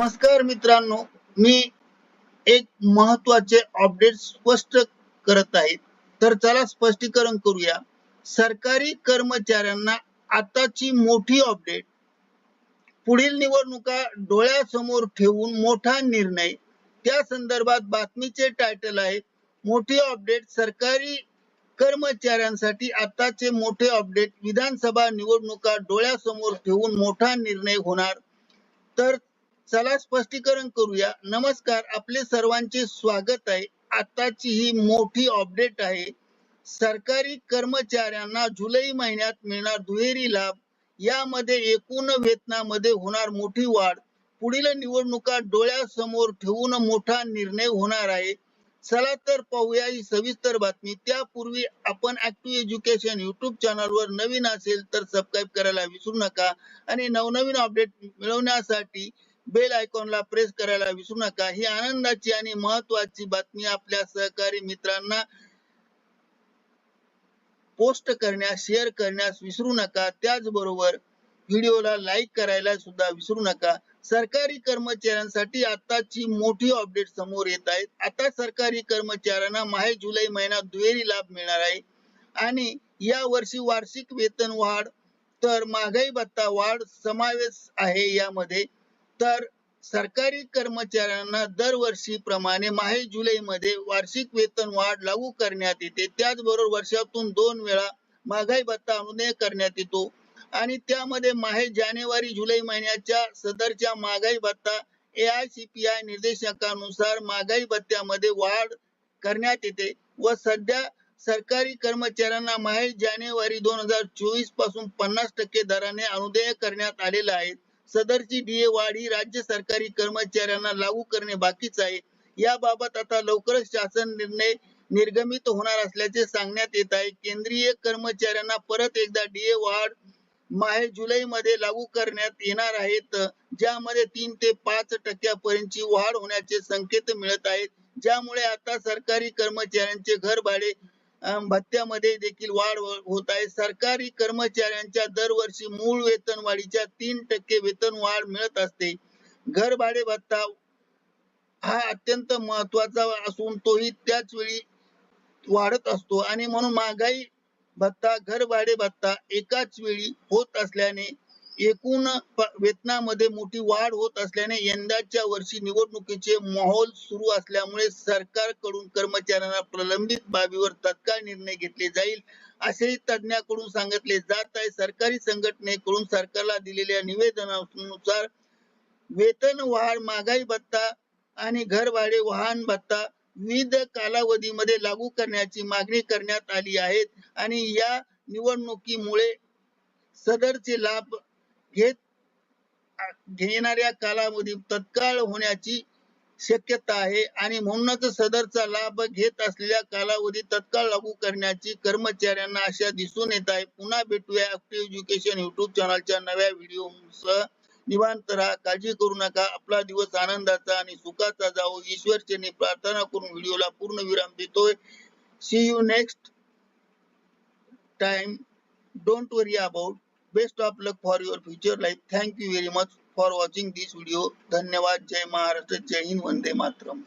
नमस्कार मित्रांनो मी एक महत्त्वाचे अपडेट स्पष्ट करत आहे. तर चला स्पष्टीकरण करूया. सरकारी कर्मचाऱ्यांना आताची मोठी अपडेट पुढील निवडणुका डोळ्यासमोर ठेवून मोठा निर्णय. त्या संदर्भात बातमीचे टायटल आहे मोठी अपडेट सरकारी कर्मचाऱ्यांसाठी आताचे मोठे अपडेट विधानसभा निवडणुका डोळ्यासमोर ठेवून मोठा निर्णय होणार. तर चला स्पष्टीकरण करूया. नमस्कार आपले सर्वांचे स्वागत आहे. आताची ही मोठी अपडेट आहे. सरकारी कर्मचाऱ्यांना जुलै महिन्यात मिळणार दुहेरी लाभ. यामध्ये एकूण वेतनामध्ये होणार मोठी वाढ. पुढील निवडणुका डोळ्यासमोर ठेवून मोठा निर्णय होणार आहे. चला तर पाहूया ही सविस्तर बातमी. त्यापूर्वी आपण ऍक्टिव्ह एज्युकेशन युट्यूब चॅनलवर नवीन असेल तर सबस्क्राईब करायला विसरू नका. आणि नवनवीन अपडेट मिळवण्यासाठी बेल आयकॉनला प्रेस करायला विसरू नका. ही आनंदाची आणि महत्वाची बातमी आपल्या सहकारी मित्रांना पोस्ट करण्यास शेअर करण्यास विसरू नका. त्याचबरोबर व्हिडिओला लाईक करायला सुद्धा विसरू नका. सरकारी कर्मचाऱ्यांसाठी आताची मोठी अपडेट समोर येत आहेत आता सरकारी कर्मचाऱ्यांना माहे जुलै महिना दुहेरी लाभ मिळणार आहे. आणि या वर्षी वार्षिक वेतन वाढ तर महागाई भत्ता वाढ समावेश आहे यामध्ये. तर सरकारी कर्मचाऱ्यांना दरवर्षी प्रमाणे माहे जुलै मध्ये वार्षिक वेतन वाढ लागू करण्यात येते. त्याचबरोबर वर्षातून दोन वेळा महागाई भत्ता अनुदय करण्यात येतो. आणि त्यामध्ये माहे जानेवारी जुलै महिन्याच्या सदरच्या महागाई भत्ता A I C P I निर्देशकानुसार महागाई भत्त्यामध्ये वाढ करण्यात येते व सध्या सरकारी कर्मचाऱ्यांना माहे जानेवारी दोन हजार चोवीसपासून पन्नास टक्के दराने अनुदेय करण्यात आलेला आहे. सदरची डीए वाढ ही राज्य सरकारी कर्मचाऱ्यांना लागू करणे बाकीच आहे. याबाबत आता लवकरच शासन निर्णय निर्गमित होणार असल्याचे सांगण्यात येत आहे. केंद्रीय कर्मचाऱ्यांना परत एकदा डीए वाढ माहे जुलै मध्ये लागू करण्यात येणार आहेत ज्यामध्ये तीन ते पाच टक्क्यापर्यंतची वाढ होण्याचे संकेत मिळत आहेत. ज्यामुळे आता सरकारी कर्मचाऱ्यांचे घर भाडे भत्त्यामध्ये देखील वाढ हो-, होत आहे. सरकारी कर्मचाऱ्यांच्या दरवर्षी मूळ वेतन वाढीच्या तीन टक्के वेतन वाढ मिळत असते. घर भाडे भत्ता हा अत्यंत महत्त्वाचा असून तोही त्याच वेळी वाढत असतो. आणि म्हणून महागाई भत्ता घर भाडे भत्ता एकाच वेळी होत असल्याने एकूण वेतनामध्ये मोठी वाढ होत असल्याने यंदाच्या वर्षी निवडणुकीचे माहोल सुरू असल्यामुळे सरकारकडून कर्मचाऱ्यांना प्रलंबित बाबीवर तत्काळ निर्णय घेतले जाईल असेही तज्ञाकडून सांगितले जात आहे. सरकारी संघटनेकडून सरकारला दिलेल्या निवेदनानुसार वेतन वाढ महागाई भत्ता आणि घर भाडे वाहन भत्ता विविध कालावधीमध्ये लागू करण्याची मागणी करण्यात आली आहे आणि या निवडणुकीमुळे सदरचे लाभ घेत घेणाऱ्या कालावधी तत्काळ होण्याची शक्यता आहे आणि म्हणूनच सदरचा लाभ घेत असलेल्या कालावधी तत्काळ लागू करण्याची कर्मचाऱ्यांना आशा दिसून येत आहे. पुन्हा भेटूया ऍक्टिव्ह एज्युकेशन युट्यूब चॅनलच्या नव्या व्हिडिओसह निवांत राहा काळजी करू नका. आपला दिवस आनंदाचा आणि सुखाचा जावो. ईश्वर प्रार्थना करून व्हिडिओला पूर्ण विराम देतोय. See you next time don't worry about best of luck for your future life thank you very much for watching this video धन्यवाद. जय महाराष्ट्र. जय हिंद. वंदे मातरम.